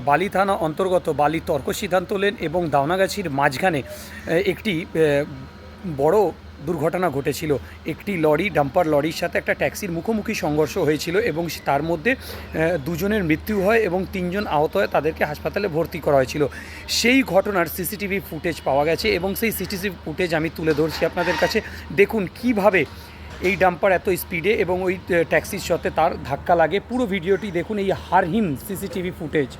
মানে বালি থানা অন্তর্গত বালি তর্ক সিদ্ধান্ত লেন এবং দাওনাগাছির মাঝখানে একটি বড় দুর্ঘটনা ঘটেছিল। একটি লরি, ডাম্পার লরির সাথে একটা ট্যাক্সির মুখোমুখি সংঘর্ষ হয়েছিল এবং তার মধ্যে দুজনের মৃত্যু হয় এবং তিনজন আহত হয় তাদেরকে হাসপাতালে ভর্তি করা হয়েছিল। সেই ঘটনার সিসিটিভি ফুটেজ পাওয়া গেছে এবং সেই সিসিটিভি ফুটেজ আমি তুলে ধরছি আপনাদের কাছে। দেখুন কীভাবে এই ডাম্পার এত স্পিডে এবং ওই ট্যাক্সির সাথে তার ধাক্কা লাগে। পুরো ভিডিওটি দেখুন, এই হারহিম সিসিটিভি ফুটেজ।